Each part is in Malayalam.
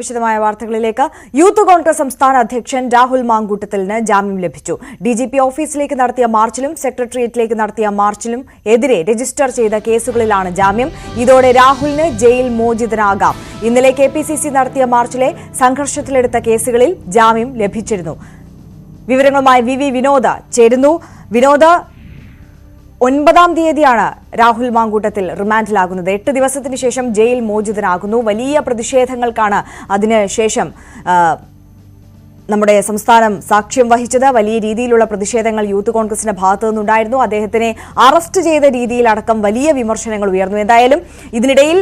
വിശദമായ വാർത്തകളിലേക്ക് യൂത്ത് കോൺഗ്രസ് സംസ്ഥാന അധ്യക്ഷൻ രാഹുൽ മാങ്കൂട്ടത്തലിന് ജാമ്യം ലഭിച്ചു. ഡി ജി പി ഓഫീസിലേക്ക് നടത്തിയ മാർച്ചിലും സെക്രട്ടേറിയറ്റിലേക്ക് നടത്തിയ മാർച്ചിലും എതിരെ രജിസ്റ്റർ ചെയ്ത കേസുകളിലാണ് ജാമ്യം. ഇതോടെ രാഹുലിന് ജയിൽ മോചിതനാകാം. ഇന്നലെ കെ പി സി സി നടത്തിയ മാർച്ചിലെ സംഘർഷത്തിലെടുത്ത കേസുകളിൽ ജാമ്യം ലഭിച്ചിരുന്നു. വിവരങ്ങളുമായി വി വിനോദ ചേരുന്നു. വിനോദ ഒൻപതാം തീയതിയാണ് രാഹുൽ മാങ്കൂട്ടത്തിൽ റിമാൻഡിലാകുന്നത്. എട്ട് ദിവസത്തിന് ശേഷം ജയിൽ മോചിതനാകുന്നു. വലിയ പ്രതിഷേധങ്ങൾക്കാണ് അതിന് ശേഷം നമ്മുടെ സംസ്ഥാനം സാക്ഷ്യം വഹിച്ചത്. വലിയ രീതിയിലുള്ള പ്രതിഷേധങ്ങൾ യൂത്ത് കോൺഗ്രസിന്റെ ഭാഗത്തു നിന്നുണ്ടായിരുന്നു. അദ്ദേഹത്തിനെ അറസ്റ്റ് ചെയ്ത രീതിയിലടക്കം വലിയ വിമർശനങ്ങൾ ഉയർന്നു. എന്തായാലും ഇതിനിടയിൽ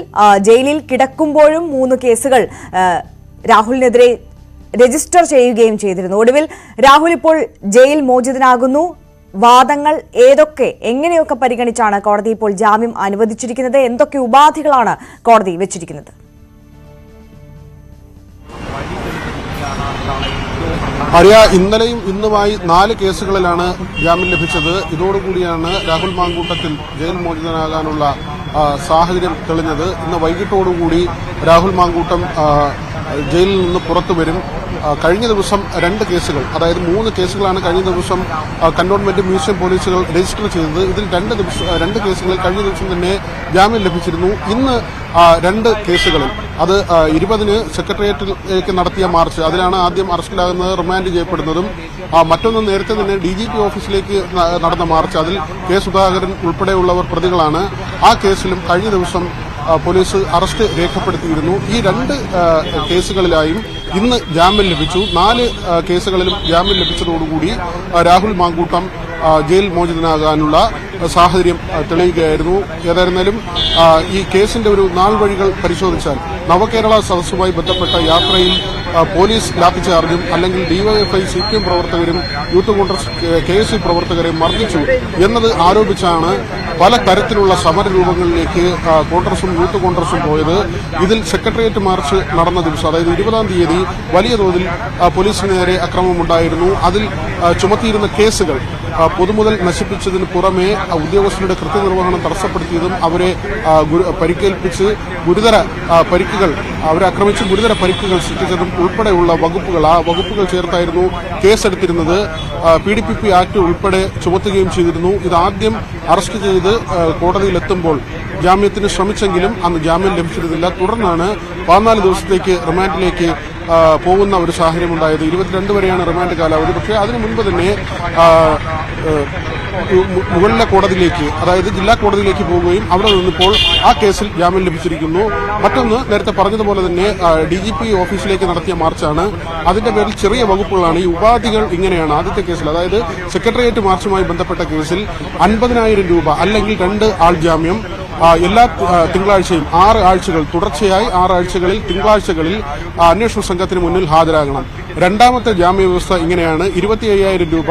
ജയിലിൽ കിടക്കുമ്പോഴും മൂന്ന് കേസുകൾ രാഹുലിനെതിരെ രജിസ്റ്റർ ചെയ്യുകയും ചെയ്തിരുന്നു. ഒടുവിൽ രാഹുൽ ഇപ്പോൾ ജയിൽ മോചിതനാകുന്നു. വാദങ്ങൾ ഏതൊക്കെ എങ്ങനെയൊക്കെ പരിഗണിച്ചാണ് കോടതി ഇപ്പോൾ ജാമ്യം അനുവദിച്ചിരിക്കുന്നത്? എന്തൊക്കെ ഉപാധികളാണ് കോടതി വെച്ചിരിക്കുന്നത്? അറിയ ഇന്നലെയും ഇന്നുമായി നാല് കേസുകളിലാണ് ജാമ്യം ലഭിച്ചത്. ഇതോടുകൂടിയാണ് രാഹുൽ മാങ്കൂട്ടത്തിൽ ജയിൽ മോചിതനാകാനുള്ള സാഹചര്യം തെളിഞ്ഞത്. ഇന്ന് വൈകിട്ടോടുകൂടി രാഹുൽ മാങ്കൂട്ടം ജയിലിൽ നിന്ന് പുറത്തു വരും. കഴിഞ്ഞ ദിവസം രണ്ട് കേസുകൾ അതായത് മൂന്ന് കേസുകളാണ് കഴിഞ്ഞ ദിവസം കന്റോൺമെന്റ് മ്യൂസിയം പോലീസുകൾ രജിസ്റ്റർ ചെയ്തത്. ഇതിൽ രണ്ട് ദിവസം രണ്ട് കേസുകളിൽ കഴിഞ്ഞ ദിവസം തന്നെ ജാമ്യം ലഭിച്ചിരുന്നു. ഇന്ന് രണ്ട് കേസുകളിൽ അത് ഇരുപതിന് സെക്രട്ടേറിയറ്റിലേക്ക് നടത്തിയ മാർച്ച്. അതിലാണ് ആദ്യം അറസ്റ്റിലാകുന്നത് റിമാൻഡ് ചെയ്യപ്പെടുന്നതും മറ്റൊന്ന് നേരത്തെ തന്നെ ഡി ജി പി ഓഫീസിലേക്ക് നടന്ന മാർച്ച്. അതിൽ കെ സുധാകരൻ ഉൾപ്പെടെയുള്ളവർ പ്രതികളാണ്. ആ കേസിലും കഴിഞ്ഞ ദിവസം പോലീസ് അറസ്റ്റ് രേഖപ്പെടുത്തിയിരുന്നു. ഈ രണ്ട് കേസുകളിലായും ഇന്ന് ജാമ്യം ലഭിച്ചു. നാല് കേസുകളിലും ജാമ്യം ലഭിച്ചതോടുകൂടി രാഹുൽ മാങ്കൂട്ടം ജയിൽ മോചിതനാകാനുള്ള സാഹചര്യം തെളിയുകയായിരുന്നു. ഏതായിരുന്നാലും ഈ കേസിന്റെ ഒരു നാൾ വഴികൾ പരിശോധിച്ചാൽ നവകേരള സദസ്സുമായി ബന്ധപ്പെട്ട യാത്രയിൽ പോലീസ് ലാത്തിചാർജും അല്ലെങ്കിൽ ഡിവൈഎഫ്ഐ സി പി എം പ്രവർത്തകരും youth Congress K S U പ്രവർത്തകരെ മർദ്ദിച്ചു എന്നത് ആരോപിച്ചാണ് പല തരത്തിലുള്ള സമരരൂപങ്ങളിലേക്ക് രൂപങ്ങളിലേക്ക് കോൺഗ്രസും യൂത്ത് കോൺഗ്രസും പോയത്. ഇതിൽ സെക്രട്ടേറിയറ്റ് മാർച്ച് നടന്ന ദിവസം അതായത് ഇരുപതാം തീയതി വലിയ തോതിൽ പോലീസിന് നേരെ അക്രമമുണ്ടായിരുന്നു. അതിൽ ചുമത്തിയിരുന്ന കേസുകൾ പൊതുമുതൽ നശിപ്പിച്ചതിന് പുറമെ ഉദ്യോഗസ്ഥരുടെ കൃത്യനിർവഹണം തടസ്സപ്പെടുത്തിയതും അവരെ പരിക്കേൽപ്പിച്ച് ഗുരുതര പരിക്കുകൾ അവരെ ആക്രമിച്ച് ഗുരുതര പരിക്കുകൾ സൃഷ്ടിച്ചതും ഉൾപ്പെടെയുള്ള വകുപ്പുകൾ ആ വകുപ്പുകൾ ചേർത്തായിരുന്നു കേസെടുത്തിരുന്നത്. P D P P act ഉൾപ്പെടെ ചുമത്തുകയും ചെയ്തിരുന്നു. ഇതാദ്യം അറസ്റ്റ് ചെയ്ത് കോടതിയിലെത്തുമ്പോൾ ജാമ്യത്തിന് ശ്രമിച്ചെങ്കിലും അന്ന് ജാമ്യം ലഭിച്ചിരുന്നില്ല. തുടർന്നാണ് പതിനാല് ദിവസത്തേക്ക് റിമാൻഡിലേക്ക് പോകുന്ന ഒരു സാഹചര്യം ഉണ്ടായത്. ഇരുപത്തിരണ്ട് വരെയാണ് റിമാൻഡ് കാലാവധി. പക്ഷേ അതിനു മുൻപ് തന്നെ മുകളിലെ കോടതിയിലേക്ക് അതായത് ജില്ലാ കോടതിയിലേക്ക് പോവുകയും അവിടെ നിന്നിപ്പോൾ ആ കേസിൽ ജാമ്യം ലഭിച്ചിരിക്കുന്നു. മറ്റൊന്ന് നേരത്തെ പറഞ്ഞതുപോലെ തന്നെ ഡി ജി പി ഓഫീസിലേക്ക് നടത്തിയ മാർച്ചാണ്. അതിന്റെ പേരിൽ ചെറിയ വകുപ്പുകളാണ്. ഈ ഉപാധികൾ ഇങ്ങനെയാണ് ആദ്യത്തെ കേസിൽ. അതായത് സെക്രട്ടേറിയറ്റ് മാർച്ചുമായി ബന്ധപ്പെട്ട കേസിൽ അൻപതിനായിരം രൂപ അല്ലെങ്കിൽ രണ്ട് ആൾ ജാമ്യം എല്ലാ തിങ്കളാഴ്ചയും ആറ് ആഴ്ചകൾ തുടർച്ചയായി ആറാഴ്ചകളിൽ തിങ്കളാഴ്ചകളിൽ അന്വേഷണ സംഘത്തിന് മുന്നിൽ ഹാജരാകണം. രണ്ടാമത്തെ ജാമ്യ വ്യവസ്ഥ ഇങ്ങനെയാണ്. ഇരുപത്തി അയ്യായിരം രൂപ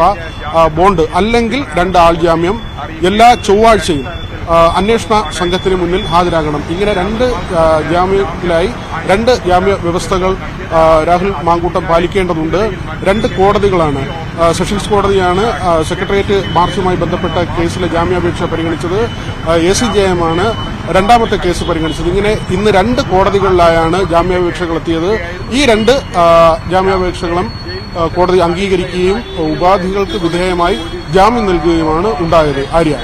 ബോണ്ട് അല്ലെങ്കിൽ രണ്ട് ആൾ ജാമ്യം എല്ലാ ചൊവ്വാഴ്ചയും അന്വേഷണ സംഘത്തിന് മുന്നിൽ ഹാജരാകണം. ഇങ്ങനെ രണ്ട് ജാമ്യത്തിലായി രണ്ട് ജാമ്യ വ്യവസ്ഥകൾ രാഹുൽ മാങ്കൂട്ടം പാലിക്കേണ്ടതുണ്ട്. രണ്ട് കോടതികളാണ്. സെഷൻസ് കോടതിയാണ് സെക്രട്ടേറിയറ്റ് മാർച്ചുമായി ബന്ധപ്പെട്ട കേസിലെ ജാമ്യാപേക്ഷ പരിഗണിച്ചത്. എ സി ജെ എം ആണ് രണ്ടാമത്തെ കേസ് പരിഗണിച്ചത്. ഇങ്ങനെ ഇന്ന് രണ്ട് കോടതികളിലായാണ് ജാമ്യാപേക്ഷകൾ എത്തിയത്. ഈ രണ്ട് ജാമ്യാപേക്ഷകളും കോടതി അംഗീകരിക്കുകയും ഉപാധികൾക്ക് വിധേയമായി ജാമ്യം നൽകുകയുമാണ് ഉണ്ടായത്. ആര്യ?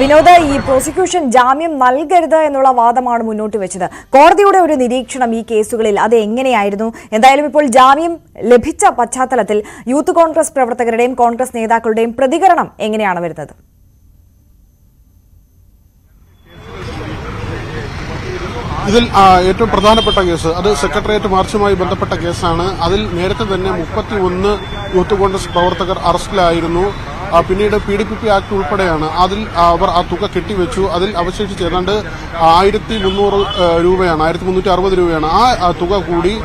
വിനോദ ഈ പ്രോസിക്യൂഷൻ ജാമ്യം നൽകരുത് എന്നുള്ള വാദമാണ് മുന്നോട്ട് വെച്ചത്. കോടതിയുടെ ഒരു നിരീക്ഷണം ഈ കേസുകളിൽ അത് എങ്ങനെയായിരുന്നു? എന്തായാലും ഇപ്പോൾ ജാമ്യം ലഭിച്ച പശ്ചാത്തലത്തിൽ യൂത്ത് കോൺഗ്രസ് പ്രവർത്തകരുടെയും കോൺഗ്രസ് നേതാക്കളുടെയും പ്രതികരണം എങ്ങനെയാണ് വരുന്നത്? ഇതിൽ ഏറ്റവും പ്രധാനപ്പെട്ട കേസ് അത് സെക്രട്ടേറിയറ്റ് മാർച്ചുമായി ബന്ധപ്പെട്ട കേസാണ്. അതിൽ നേരത്തെ തന്നെ മുപ്പത്തി ഒന്ന് യൂത്ത് കോൺഗ്രസ് പ്രവർത്തകർ അറസ്റ്റിലായിരുന്നു. പിന്നീട് P D P P act ഉൾപ്പെടെയാണ്. അതിൽ അവർ ആ തുക കെട്ടിവെച്ചു. അതിൽ അവശേഷിച്ച് ഏതാണ്ട് ആയിരത്തി മുന്നൂറ് രൂപയാണ്. ആയിരത്തി മുന്നൂറ്റി അറുപത് രൂപയാണ്. ആ തുക കൂടി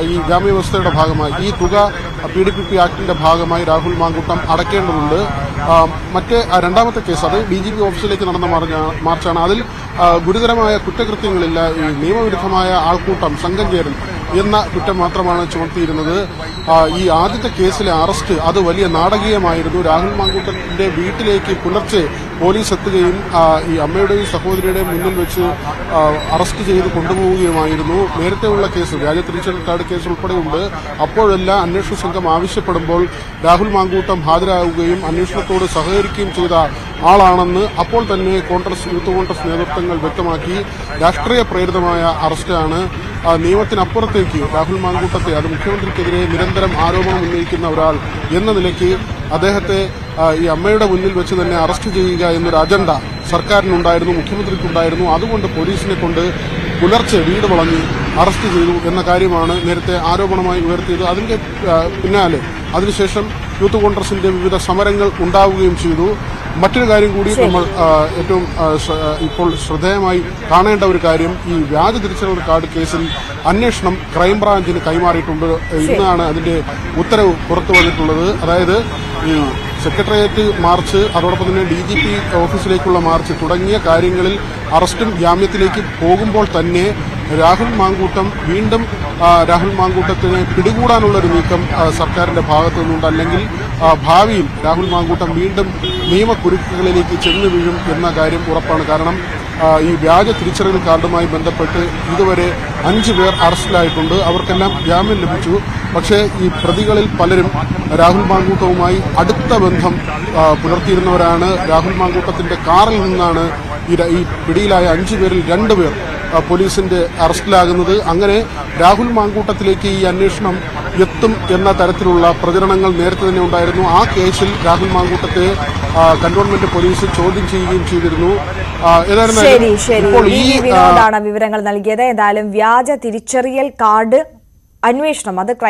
ഈ ജാമ്യവ്യവസ്ഥയുടെ ഭാഗമായി ഈ തുക പി ഡി പി പി ആക്ടിന്റെ ഭാഗമായി രാഹുൽ മാങ്കുട്ടം അടയ്ക്കേണ്ടതുണ്ട് മറ്റ് രണ്ടാമത്തെ കേസ് അത് ഡി ജി പി ഓഫീസിലേക്ക് നടന്ന മാർച്ച- മാർച്ചാണ്. അതിൽ ഗുരുതരമായ കുറ്റകൃത്യങ്ങളില്ല. ഈ നിയമവിരുദ്ധമായ ആൾക്കൂട്ടം സംഘം ചേരൽ എന്ന കുറ്റം മാത്രമാണ് ചുമത്തിയിരുന്നത്. ഈ ആദ്യത്തെ കേസിലെ അറസ്റ്റ് അത് വലിയ നാടകീയമായിരുന്നു. രാഹുൽ മാങ്കൂട്ടത്തിന്റെ വീട്ടിലേക്ക് പുലർച്ചെ പോലീസ് എത്തുകയും ഈ അമ്മയുടെയും സഹോദരിയുടെയും മുന്നിൽ വെച്ച് അറസ്റ്റ് ചെയ്ത് കൊണ്ടുപോവുകയുമായിരുന്നു. നേരത്തെയുള്ള കേസ് വ്യാജ തിരിച്ചറിയൽ കാർഡ് കേസ് ഉൾപ്പെടെയുണ്ട്. അപ്പോഴെല്ലാം അന്വേഷണ സംഘം ആവശ്യപ്പെടുമ്പോൾ രാഹുൽ മാങ്കൂട്ടം ഹാജരാകുകയും അന്വേഷണത്തോട് സഹകരിക്കുകയും ചെയ്ത ആളാണെന്ന് അപ്പോൾ തന്നെ കോൺഗ്രസ് യൂത്ത് കോൺഗ്രസ് നേതൃത്വങ്ങൾ വ്യക്തമാക്കി. രാഷ്ട്രീയ പ്രേരിതമായ അറസ്റ്റാണ്. നിയമത്തിനപ്പുറത്തേക്ക് രാഹുൽ മാങ്കൂട്ടത്തെ അത് മുഖ്യമന്ത്രിക്കെതിരെ നിരന്തരം ആരോപണം ഉന്നയിക്കുന്ന ഒരാൾ എന്ന നിലയ്ക്ക് അദ്ദേഹത്തെ ഈ അമ്മയുടെ മുന്നിൽ വെച്ച് തന്നെ അറസ്റ്റ് ചെയ്യുക എന്നൊരു അജണ്ട സർക്കാരിനുണ്ടായിരുന്നു മുഖ്യമന്ത്രിക്കുണ്ടായിരുന്നു. അതുകൊണ്ട് പോലീസിനെ കൊണ്ട് പുലർച്ചെ വീട് വളഞ്ഞ് അറസ്റ്റ് ചെയ്തു എന്ന കാര്യമാണ് നേരത്തെ ആരോപണമായി ഉയർത്തിയത്. അതിന്റെ പിന്നാലെ അതിനുശേഷം യൂത്ത് കോൺഗ്രസിന്റെ വിവിധ സമരങ്ങൾ ഉണ്ടാവുകയും ചെയ്തു. മറ്റൊരു കാര്യം കൂടി നമ്മൾ ഏറ്റവും ഇപ്പോൾ ശ്രദ്ധേയമായി കാണേണ്ട ഒരു കാര്യം ഈ വ്യാജ തിരിച്ചറിയൽ കാർഡ് കേസിൽ അന്വേഷണം ക്രൈംബ്രാഞ്ചിന് കൈമാറിയിട്ടുണ്ട്. ഇന്നാണ് അതിന്റെ ഉത്തരവ് പുറത്തു വന്നിട്ടുള്ളത്. അതായത് ഈ സെക്രട്ടേറിയറ്റ് മാർച്ച് അതോടൊപ്പം തന്നെ ഡി ജി പി ഓഫീസിലേക്കുള്ള മാർച്ച് തുടങ്ങിയ കാര്യങ്ങളിൽ അറസ്റ്റും ജാമ്യത്തിലേക്ക് പോകുമ്പോൾ തന്നെ രാഹുൽ മാങ്കൂട്ടം വീണ്ടും രാഹുൽ മാങ്കൂട്ടത്തിനെ പിടികൂടാനുള്ള ഒരു നീക്കം സർക്കാരിന്റെ ഭാഗത്തു നിന്നുണ്ട് അല്ലെങ്കിൽ ഭാവിയിൽ രാഹുൽ മാങ്കൂട്ടം വീണ്ടും നിയമക്കുരുക്കുകളിലേക്ക് ചെന്നു വീഴും എന്ന കാര്യം ഉറപ്പാണ്. കാരണം ഈ വ്യാജ തിരിച്ചറിയൽ കാർഡുമായി ബന്ധപ്പെട്ട് ഇതുവരെ അഞ്ചു പേർ അറസ്റ്റിലായിട്ടുണ്ട്. അവർക്കെല്ലാം ജാമ്യം ലഭിച്ചു. പക്ഷേ ഈ പ്രതികളിൽ പലരും രാഹുൽ മാങ്കൂട്ടവുമായി അടുത്ത ബന്ധം പുലർത്തിയിരുന്നവരാണ്. രാഹുൽ മാങ്കൂട്ടത്തിന്റെ കാറിൽ നിന്നാണ് ഈ പിടിയിലായ അഞ്ചു പേരിൽ രണ്ടുപേർ പോലീസിന്റെ അറസ്റ്റിലാകുന്നത്. അങ്ങനെ രാഹുൽ മാങ്കൂട്ടത്തിലേക്ക് ഈ അന്വേഷണം എത്തും എന്ന തരത്തിലുള്ള പ്രചരണങ്ങൾ നേരത്തെ തന്നെ ഉണ്ടായിരുന്നു. ആ കേസിൽ രാഹുൽ മാങ്കൂട്ടത്തെ കന്റോൺമെന്റ് പോലീസ് ചോദ്യം ചെയ്യുകയും ചെയ്തിരുന്നു. ശരി ശരി. ഇപ്പോൾ ഈ വിനോദാണ് വിവരങ്ങൾ നൽകിയത്. ഏതായാലും വ്യാജ തിരിച്ചറിയൽ കാർഡ് അന്വേഷണം അത് ക്രൈം